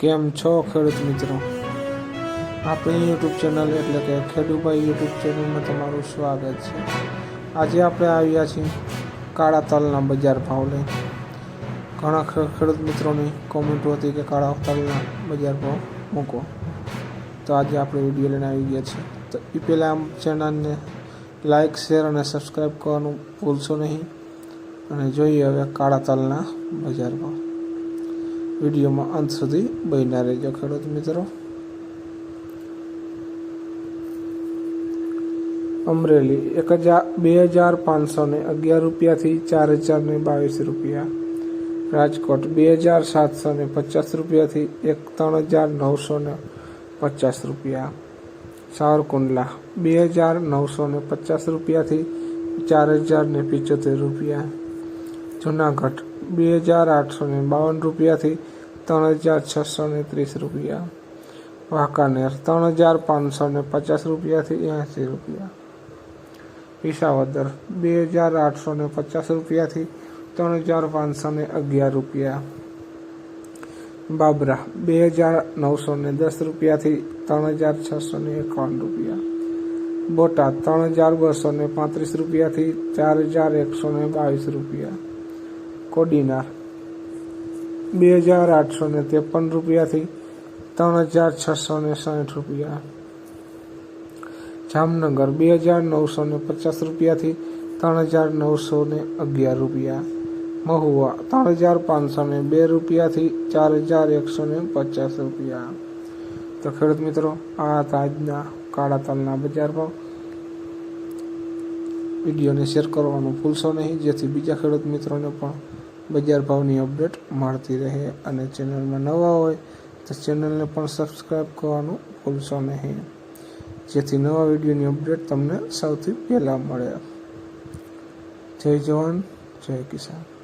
કેમ છો ખેડૂત મિત્રો? આપણી યુટ્યુબ ચેનલ એટલે કે ખેડૂભાઈ યુટ્યુબ ચેનલમાં તમારું સ્વાગત છે. આજે આપણે આવ્યા છીએ કાળા તલના બજાર ભાવ લઈ. ઘણા ખેડૂત મિત્રોની કોમેન્ટો હતી કે કાળા તલના બજાર ભાવ મૂકો. તો આજે આપણે વીડિયો લઈને આવી ગયા છીએ. તો એ પહેલાં આમ ચેનલને લાઇક શેર અને સબસ્ક્રાઈબ કરવાનું ભૂલશો નહીં. અને જોઈએ હવે કાળા તલના બજાર ભાવ. વિડીયોમાં અંત સુધી બન્યા રહેજો ખેડૂત મિત્રો. અમરેલી એક હજાર, બે હજાર પાંચસો ને અગિયાર રૂપિયાથી ચાર હજાર ને બાવીસ રૂપિયા. રાજકોટ બે હજાર સાતસો ને પચાસ રૂપિયાથી એક, ત્રણ હજાર નવસો ને પચાસ રૂપિયા. સાવરકુંડલા બે હજાર નવસો ને પચાસ રૂપિયાથી ચાર હજાર ને પિચોતેર રૂપિયા. જુનાગઢ બે હજાર આઠસો ને બાવન રૂપિયાથી ત્રણ હજાર છસો ને ત્રીસ રૂપિયા. વાંકાનેર ત્રણ હજાર પાંચસો ને પચાસ રૂપિયાથી એંસી રૂપિયા. વિસાવદર બે હજાર આઠસો ને પચાસ રૂપિયાથી ત્રણ હજાર પાંચસો ને અગિયાર રૂપિયા. બાબરા બે હજાર નવસો ને દસ રૂપિયાથી ત્રણ હજાર છસો ને એકાવન રૂપિયા. બોટાદ ત્રણ હજાર બસો ને પાંત્રીસ રૂપિયાથી ચાર હજાર એકસો ને બાવીસ રૂપિયા. કોડીનાર બે હજાર આઠસો ને ત્રેપન રૂપિયાથી ત્રણ હજાર છસો ને સાઠ રૂપિયા. જામનગર બે હજાર નવસો ને પચાસ રૂપિયાથી ત્રણ હજાર નવસો ને અગિયાર રૂપિયા. મહુવા ત્રણ હજાર પાંચસો ને બે રૂપિયાથી ચાર હજાર એકસો ને પચાસ રૂપિયા. તો ખેડૂત મિત્રો, આ હતા આજના કાળા તલના બજાર ભાવ. વિડીયોને શેર કરવાનું ભૂલશો નહીં, જેથી બીજા ખેડૂત મિત્રોને પણ બજાર ભાવની અપડેટ મળતી રહે અને ચેનલમાં નવા હોય તો ચેનલને પણ સબસ્ક્રાઈબ કરવાનું ભૂલશો નહીં. જેથી નવા વિડીયોની અપડેટ તમને સૌથી પહેલાં મળે. જય જવાન, જય કિસાન.